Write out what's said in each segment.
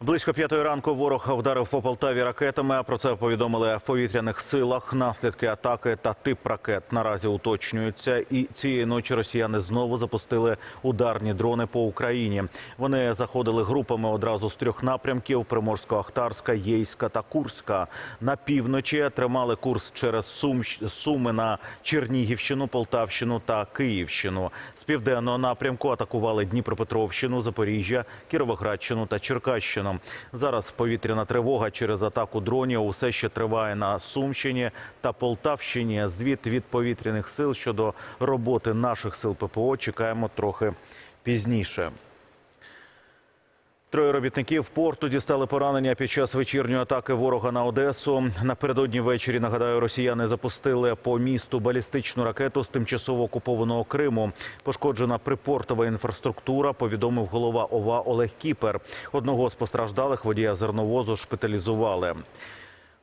Близько п'ятої ранку ворог вдарив по Полтаві ракетами. Про це повідомили в повітряних силах. Наслідки атаки та тип ракет наразі уточнюються. І цієї ночі росіяни знову запустили ударні дрони по Україні. Вони заходили групами одразу з трьох напрямків: Приморсько-Ахтарська, Єйська та Курська. На півночі тримали курс через Сум, Суми на Чернігівщину, Полтавщину та Київщину. З південного напрямку атакували Дніпропетровщину, Запоріжжя, Кіровоградщину та Черкащину. Зараз повітряна тривога через атаку дронів усе ще триває на Сумщині та Полтавщині. Звіт від повітряних сил щодо роботи наших сил ППО чекаємо трохи пізніше. Троє робітників порту дістали поранення під час вечірньої атаки ворога на Одесу. Напередодні ввечері, нагадаю, росіяни запустили по місту балістичну ракету з тимчасово окупованого Криму. Пошкоджена припортова інфраструктура, повідомив голова ОВА Олег Кіпер. Одного з постраждалих водія зерновозу шпиталізували.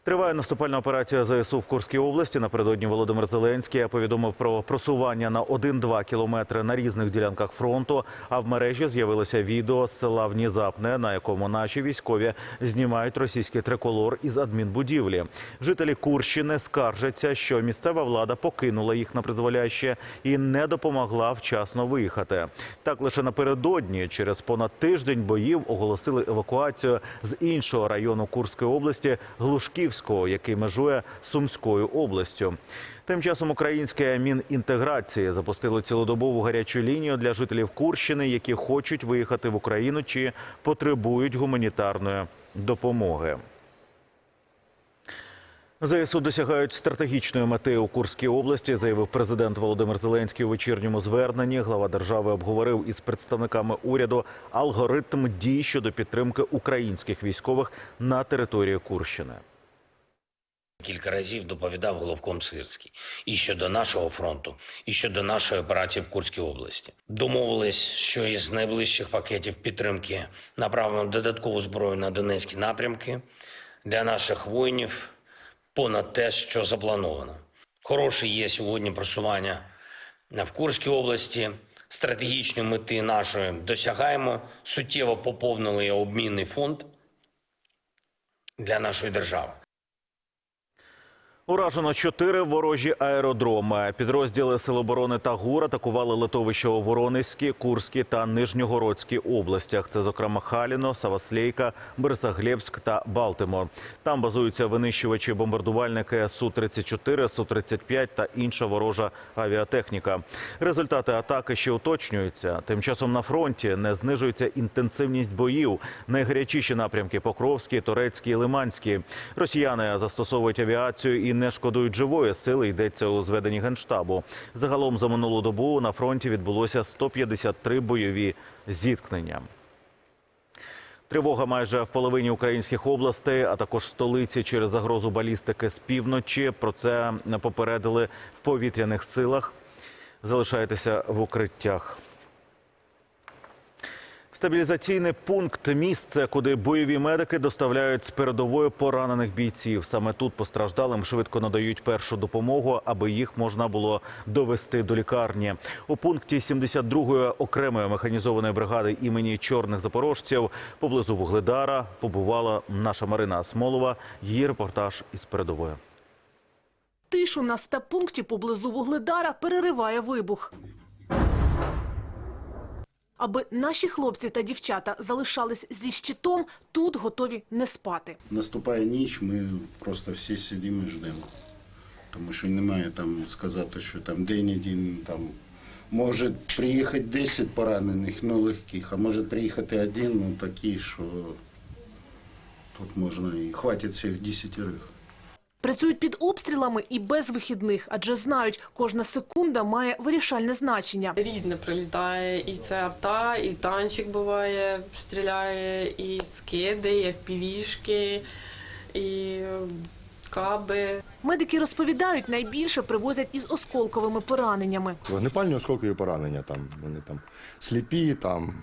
Триває наступальна операція ЗСУ в Курській області. Напередодні Володимир Зеленський повідомив про просування на 1-2 кілометри на різних ділянках фронту. А в мережі з'явилося відео з села Внізапне, на якому наші військові знімають російський триколор із адмінбудівлі. Жителі Курщини скаржаться, що місцева влада покинула їх на призволяще і не допомогла вчасно виїхати. Так лише напередодні, через понад тиждень боїв, оголосили евакуацію з іншого району Курської області Глушківського, який межує Сумською областю. Тим часом українське Мінінтеграції запустило цілодобову гарячу лінію для жителів Курщини, які хочуть виїхати в Україну чи потребують гуманітарної допомоги. ЗСУ досягають стратегічної мети у Курській області, заявив президент Володимир Зеленський у вечірньому зверненні. Глава держави обговорив із представниками уряду алгоритм дій щодо підтримки українських військових на території Курщини. Кілька разів доповідав головком Сирський і щодо нашого фронту, і щодо нашої операції в Курській області. Домовились, що із найближчих пакетів підтримки направимо додаткову зброю на Донецькі напрямки для наших воїнів понад те, що заплановано. Хороше є сьогодні просування в Курській області. Стратегічної мети нашої досягаємо. Суттєво поповнили обмінний фонд для нашої держави. Уражено чотири ворожі аеродроми. Підрозділи Сил оборони та ГУР атакували литовища у Воронезькій, Курській та Нижньогородській областях. Це, зокрема, Халіно, Саваслейка, Берсаглєбськ та Балтимор. Там базуються винищувачі бомбардувальники Су-34, Су-35 та інша ворожа авіатехніка. Результати атаки ще уточнюються. Тим часом на фронті не знижується інтенсивність боїв. Найгарячіші напрямки Покровський, Торецький, і Лиманський. Росіяни застосовують авіацію і не шкодують живої сили. Йдеться у зведенні генштабу. Загалом за минулу добу на фронті відбулося 153 бойові зіткнення. Тривога майже в половині українських областей, а також столиці через загрозу балістики з півночі. Про це попередили в повітряних силах. Залишайтеся в укриттях. Стабілізаційний пункт місце, куди бойові медики доставляють з передової поранених бійців. Саме тут постраждалим швидко надають першу допомогу, аби їх можна було довести до лікарні. У пункті 72-ї окремої механізованої бригади імені чорних запорожців поблизу Вугледара побувала наша Марина Асмолова. Її репортаж із передової. Тишу на стаб-пункті поблизу Вугледара перериває вибух. Аби наші хлопці та дівчата залишались зі щитом, тут готові не спати. Наступає ніч, ми просто всі сидимо і ждемо. Тому що немає там сказати, що там день один там може приїхати 10 поранених, ну легких, а може приїхати один, ну такий, що тут можна і хватить всіх десятерих. Працюють під обстрілами і без вихідних, адже знають, кожна секунда має вирішальне значення. Різне прилітає, і це арта, і танчик буває, стріляє, і скиди, і впівішки, і е, каби. Медики розповідають, найбільше привозять із осколковими пораненнями. Вогнепальні осколкові поранення там. Вони там сліпі, там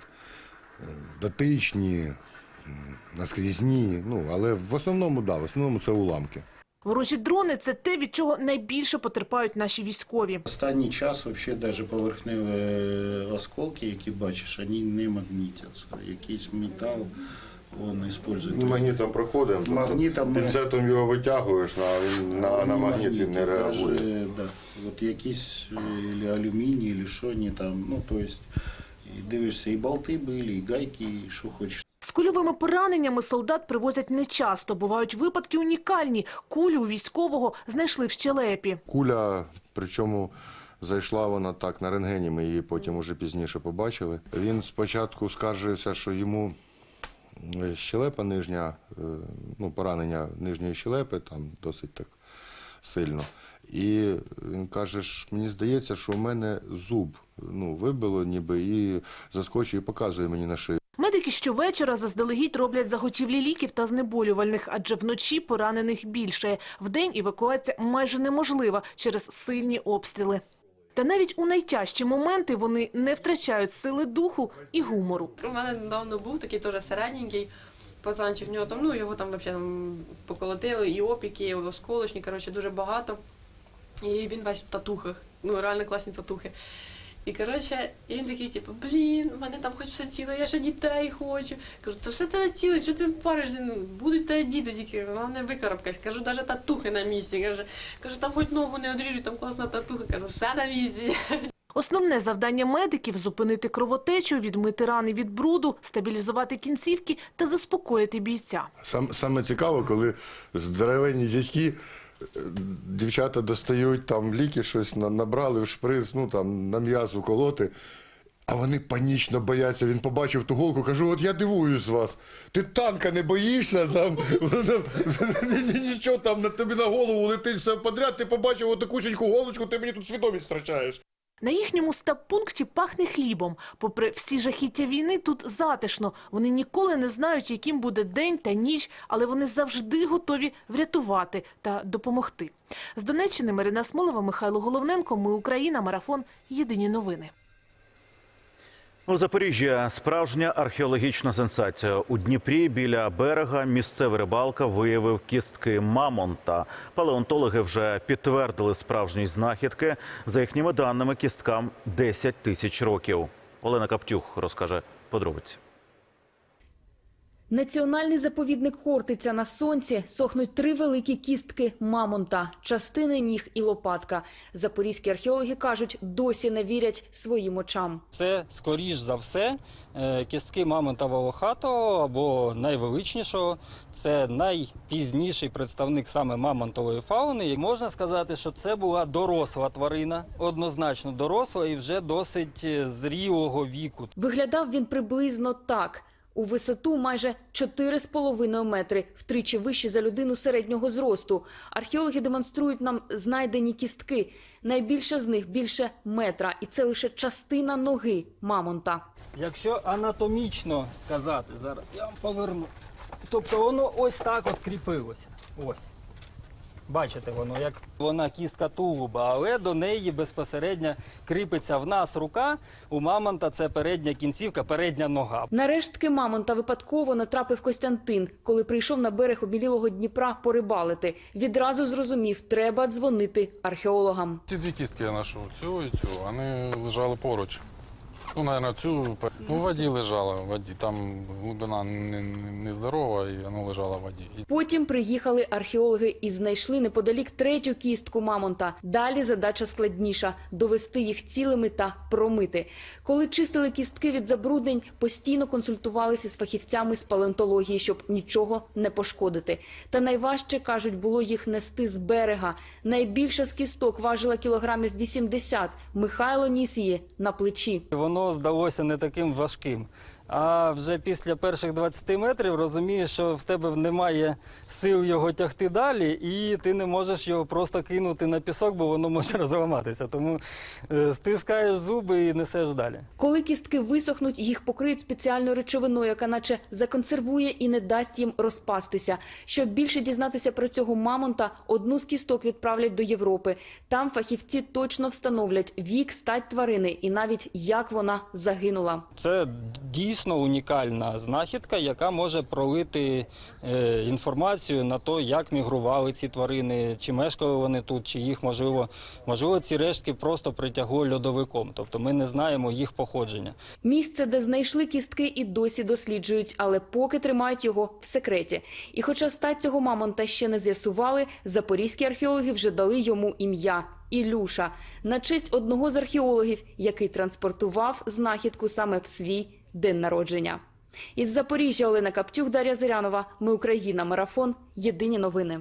дотичні, наскрізні. Ну, але в основному, да, в основному це уламки. Ворожі дрони – це те, від чого найбільше потерпають наші військові. Останній час вообще даже поверхневі е, осколки, які бачиш, вони не магнітяться. Якийсь метал, він використовує. Магнітом проходимо, тобто Магнітом ми- пінцетом його витягуєш, а він на, на магніті не реагує. Даже, да. От якісь е, или алюміній, или що вони там, ну, то есть, і дивишся, і болти були, і гайки, і що хочеш. Кульовими пораненнями солдат привозять нечасто. Бувають випадки унікальні. Кулю у військового знайшли в щелепі. Куля, причому зайшла вона так на рентгені, ми її потім уже пізніше побачили. Він спочатку скаржився, що йому е, щелепа нижня, е, ну, поранення нижньої щелепи, там досить так сильно. І він каже, що мені здається, що у мене зуб ну, вибило ніби і заскочив і показує мені на шию. Медики щовечора заздалегідь роблять заготівлі ліків та знеболювальних, адже вночі поранених більше. Вдень евакуація майже неможлива через сильні обстріли. Та навіть у найтяжчі моменти вони не втрачають сили духу і гумору. У мене недавно був такий теж середненький пацанчик, в нього там, ну його там взагалі там поколотили, і опіки, і осколочні, коротше, дуже багато. І він весь в татухах, ну реально класні татухи. І коротше, і він такий, типу, блін, в мене там хоч все ціле, я ще дітей хочу. Кажу, то все тебе ціле, що ти паришся? Ну, Будуть тебе діти тільки, головне викарабкась. Кажу, навіть татухи на місці. Каже, кажу, там хоч ногу не одріжуть, там класна татуха. Кажу, все на місці. Основне завдання медиків – зупинити кровотечу, відмити рани від бруду, стабілізувати кінцівки та заспокоїти бійця. Сам, саме цікаво, коли здоровенні дядьки, дівчата достають там ліки, щось набрали в шприц, ну там на м'язу колоти. А вони панічно бояться. Він побачив ту голку, кажу, от я дивуюсь з вас. Ти танка не боїшся, там ні- ні- нічого там на тобі на голову летить все подряд. Ти побачив отакусіньку голочку, ти мені тут свідомість втрачаєш. На їхньому стаб-пункті пахне хлібом. Попри всі жахіття війни, тут затишно. Вони ніколи не знають, яким буде день та ніч, але вони завжди готові врятувати та допомогти. З Донеччини Марина Смолова, Михайло Головненко. Ми Україна. Марафон. Єдині новини. У Запоріжжі справжня археологічна сенсація. У Дніпрі біля берега місцевий рибалка виявив кістки мамонта. Палеонтологи вже підтвердили справжність знахідки. За їхніми даними, кісткам 10 тисяч років. Олена Каптюх розкаже подробиці. Національний заповідник Хортиця на сонці сохнуть три великі кістки мамонта, частини ніг і лопатка. Запорізькі археологи кажуть, досі не вірять своїм очам. Це, скоріш за все, е, кістки мамонта волохатого або найвеличнішого. Це найпізніший представник саме мамонтової фауни. І можна сказати, що це була доросла тварина, однозначно доросла і вже досить е, зрілого віку. Виглядав він приблизно так. У висоту майже 4,5 метри, втричі вище за людину середнього зросту. Археологи демонструють нам знайдені кістки. Найбільше з них більше метра, і це лише частина ноги мамонта. Якщо анатомічно казати, зараз я вам поверну. Тобто воно ось так от кріпилося. Ось. Бачите, воно як вона кістка тулуба, але до неї безпосередньо кріпиться в нас рука. У мамонта це передня кінцівка, передня нога. На рештки мамонта випадково натрапив Костянтин, коли прийшов на берег обілілого Дніпра порибалити. Відразу зрозумів, треба дзвонити археологам. Ці дві кістки я знайшов, цю і цю, вони лежали поруч. Ну, мабуть, цю ну, в воді лежала, в воді. Там глибина не, не, і воно лежало в воді. Потім приїхали археологи і знайшли неподалік третю кістку мамонта. Далі задача складніша – довести їх цілими та промити. Коли чистили кістки від забруднень, постійно консультувалися з фахівцями з палеонтології, щоб нічого не пошкодити. Та найважче, кажуть, було їх нести з берега. Найбільша з кісток важила кілограмів 80. Михайло ніс її на плечі. Воно здалося не таким важким. А вже після перших 20 метрів розумієш, що в тебе немає сил його тягти далі, і ти не можеш його просто кинути на пісок, бо воно може розламатися. Тому е, стискаєш зуби і несеш далі. Коли кістки висохнуть, їх покриють спеціальною речовиною, яка наче законсервує і не дасть їм розпастися. Щоб більше дізнатися про цього мамонта, одну з кісток відправлять до Європи. Там фахівці точно встановлять вік, стать тварини і навіть як вона загинула. Це дійсно дійсно унікальна знахідка, яка може пролити е, інформацію на те, як мігрували ці тварини, чи мешкали вони тут, чи їх можливо, можливо, ці рештки просто притягло льодовиком. Тобто ми не знаємо їх походження. Місце, де знайшли кістки, і досі досліджують, але поки тримають його в секреті. І хоча стать цього мамонта ще не з'ясували, запорізькі археологи вже дали йому ім'я – Ілюша, на честь одного з археологів, який транспортував знахідку саме в свій день народження. Із Запоріжжя Олена Каптюк, Дар'я Зирянова. Ми Україна. Марафон. Єдині новини.